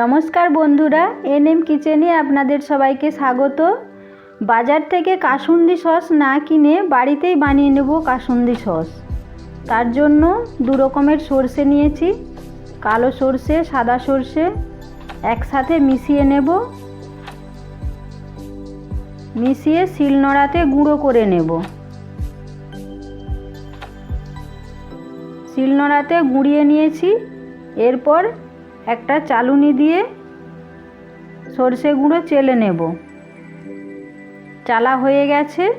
নমস্কার বন্ধুরা, এনএম কিচেনে আপনাদের সবাইকে স্বাগত। বাজার থেকে কাসুন্দি সস না কিনে বাড়িতেই বানিয়ে নেব কাসুন্দি সস। তার জন্য দু রকমের সর্ষে নিয়েছি, কালো সর্ষে, সাদা সর্ষে, একসাথে মিশিয়ে নেব। মিশিয়ে শিলনোড়াতে গুঁড়ো করে নেব। শিলনোড়াতে গুঁড়িয়ে নিয়েছি, এরপর একটা চালুনি দিয়ে সর্ষে গুঁড়ো চেলে নেব। চালা হয়ে গেছে।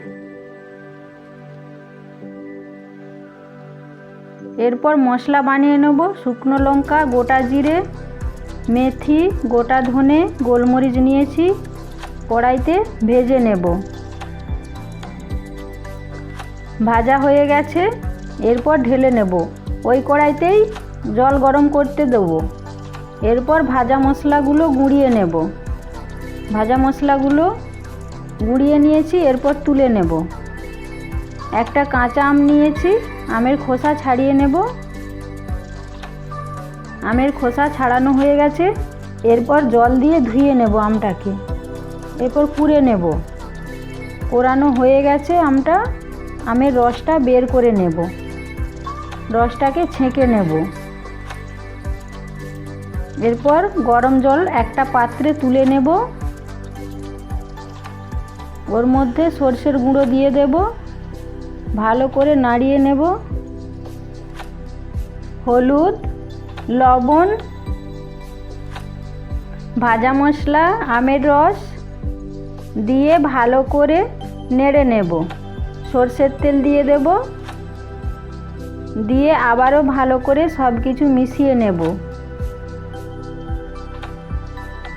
এরপর মশলা বানিয়ে নেব। শুকনো লঙ্কা, গোটা জিরে, মেথি, গোটা ধনে, গোলমরিচ নিয়েছি। কড়াইতে ভেজে নেব। ভাজা হয়ে গেছে। এরপর ঢেলে নেব। ওই কড়াইতেই জল গরম করতে দেবো। এরপর ভাজা মশলাগুলো গুঁড়িয়ে নেব। ভাজা মশলাগুলো গুঁড়িয়ে নিয়েছি, এরপর তুলে নেব। একটা কাঁচা আম নিয়েছি, আমের খোসা ছাড়িয়ে নেব। আমের খোসা ছাড়ানো হয়ে গেছে, এরপর জল দিয়ে ধুয়ে নেব আমটাকে। এরপর কুড়ে নেব। কোরানো হয়ে গেছে আমটা, আমের রসটা বের করে নেব। রসটাকে ছেঁকে নেব। এরপর গরম জল একটা পাত্রে তুলে নেব। ওর মধ্যে সর্ষের গুঁড়ো দিয়ে দেব। ভালো করে নাড়িয়ে নেব। হলুদ, লবণ, ভাজা মশলা, আমের রস দিয়ে ভালো করে নেড়ে নেব। সর্ষের তেল দিয়ে দেব। দিয়ে আবারও ভালো করে সব কিছু মিশিয়ে নেব।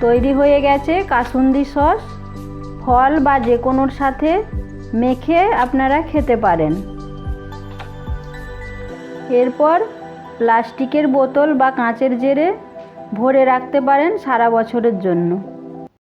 তৈরি হয়ে গেছে কাসুন্দি সস। ফল বা যে কোনোর সাথে মেখে আপনারা খেতে পারেন। এরপর প্লাস্টিকের বোতল বা কাঁচের জেরে ভরে রাখতে পারেন সারা বছরের জন্য।